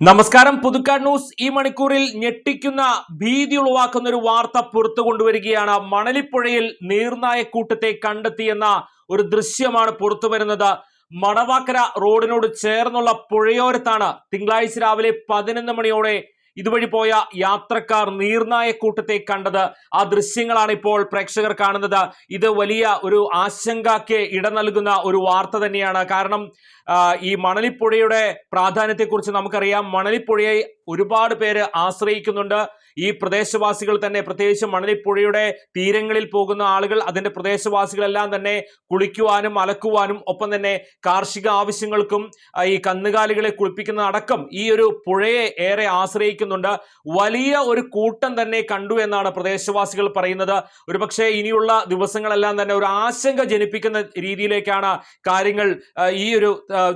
നമസ്കാരം. പുതുക്കാട് ന്യൂസ് ഈ മണിക്കൂറിൽ ഞെട്ടിക്കുന്ന ഭീതി ഉളവാക്കുന്ന ഒരു വാർത്ത പുറത്തു കൊണ്ടുവരികയാണ്. മണലിപ്പുഴയിൽ നീർനായക്കൂട്ടത്തെ കണ്ടെത്തിയെന്ന ഒരു ദൃശ്യമാണ് പുറത്തു വരുന്നത്. മണവാക്കര റോഡിനോട് ചേർന്നുള്ള പുഴയോരത്താണ് തിങ്കളാഴ്ച രാവിലെ പതിനൊന്ന് മണിയോടെ ഇതുവഴി പോയ യാത്രക്കാർ നീർനായക്കൂട്ടത്തെ കണ്ടത്. ആ ദൃശ്യങ്ങളാണ് ഇപ്പോൾ പ്രേക്ഷകർ കാണുന്നത്. ഇത് വലിയ ഒരു ആശങ്കയ്ക്ക് ഇട നൽകുന്ന ഒരു വാർത്ത തന്നെയാണ്. കാരണം ഈ മണലിപ്പുഴയുടെ പ്രാധാന്യത്തെക്കുറിച്ച് നമുക്കറിയാം. മണലിപ്പുഴയെ ഒരുപാട് പേര് ആശ്രയിക്കുന്നുണ്ട്. ഈ പ്രദേശവാസികൾ തന്നെ പ്രത്യേകിച്ച് മണലിപ്പുഴയുടെ തീരങ്ങളിൽ പോകുന്ന ആളുകൾ അതിന്റെ പ്രദേശവാസികളെല്ലാം തന്നെ കുളിക്കുവാനും അലക്കുവാനും ഒപ്പം തന്നെ കാർഷിക ആവശ്യങ്ങൾക്കും ഈ കന്നുകാലികളെ കുളിപ്പിക്കുന്ന അടക്കം ഈ ഒരു പുഴയെ ഏറെ ആശ്രയിക്കുന്നുണ്ട് വലിയ ഒരു കൂട്ടം തന്നെ കണ്ടു എന്നാണ് പ്രദേശവാസികൾ പറയുന്നത്. ഒരുപക്ഷെ ഇനിയുള്ള ദിവസങ്ങളെല്ലാം തന്നെ ഒരു ആശങ്ക ജനിപ്പിക്കുന്ന രീതിയിലേക്കാണ് കാര്യങ്ങൾ ഈ ഒരു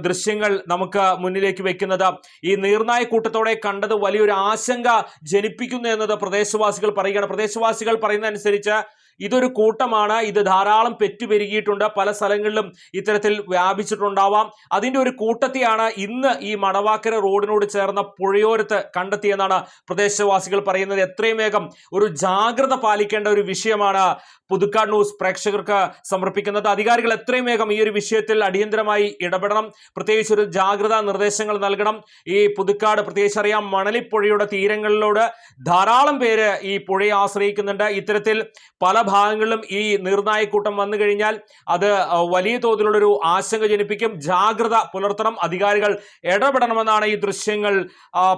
ദൃശ്യങ്ങൾ നമുക്ക് മുന്നിലേക്ക് വെക്കുന്നത്. ഈ നീർനായ കൂട്ടത്തോടെ കണ്ടത് വലിയൊരു ആശങ്ക ജനിപ്പിക്കുന്നു എന്നത് പ്രദേശവാസികൾ പറയുകയാണ്. പ്രദേശവാസികൾ പറയുന്നതനുസരിച്ച് ഇതൊരു കൂട്ടമാണ്. ഇത് ധാരാളം പെറ്റുപെരുകിയിട്ടുണ്ട്. പല സ്ഥലങ്ങളിലും ഇത്തരത്തിൽ വ്യാപിച്ചിട്ടുണ്ടാവാം. അതിന്റെ ഒരു കൂട്ടത്തെയാണ് ഇന്ന് ഈ മണവാക്കര റോഡിനോട് ചേർന്ന പുഴയോരത്ത് കണ്ടെത്തിയെന്നാണ് പ്രദേശവാസികൾ പറയുന്നത്. എത്രയും വേഗം ഒരു ജാഗ്രത പാലിക്കേണ്ട ഒരു വിഷയമാണ് പുതുക്കാട് ന്യൂസ് പ്രേക്ഷകർക്ക് സമർപ്പിക്കുന്നത്. അധികാരികൾ എത്രയും വേഗം ഈ ഒരു വിഷയത്തിൽ അടിയന്തരമായി ഇടപെടണം. പ്രത്യേകിച്ച് ഒരു ജാഗ്രതാ നിർദ്ദേശങ്ങൾ നൽകണം. ഈ പുതുക്കാട് പ്രത്യേകിച്ച് അറിയാം മണലിപ്പുഴയുടെ തീരങ്ങളിലോട് ധാരാളം പേര് ഈ പുഴയെ ആശ്രയിക്കുന്നുണ്ട്. ഇത്തരത്തിൽ പല ഭാഗങ്ങളിലും ഈ നിർണായക കൂട്ടം വന്നു കഴിഞ്ഞാൽ അത് വലിയ തോതിലുള്ളൊരു ആശങ്ക ജനിപ്പിക്കും. ജാഗ്രത പുലർത്തണം. അധികാരികൾ ഇടപെടണമെന്നാണ് ഈ ദൃശ്യങ്ങൾ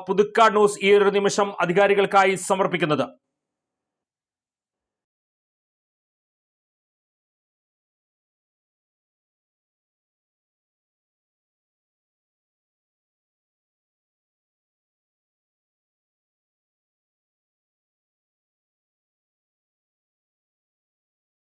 പുതുക്കാട് ന്യൂസ് ഈ ഒരു നിമിഷം അധികാരികൾക്കായി സമർപ്പിക്കുന്നത്.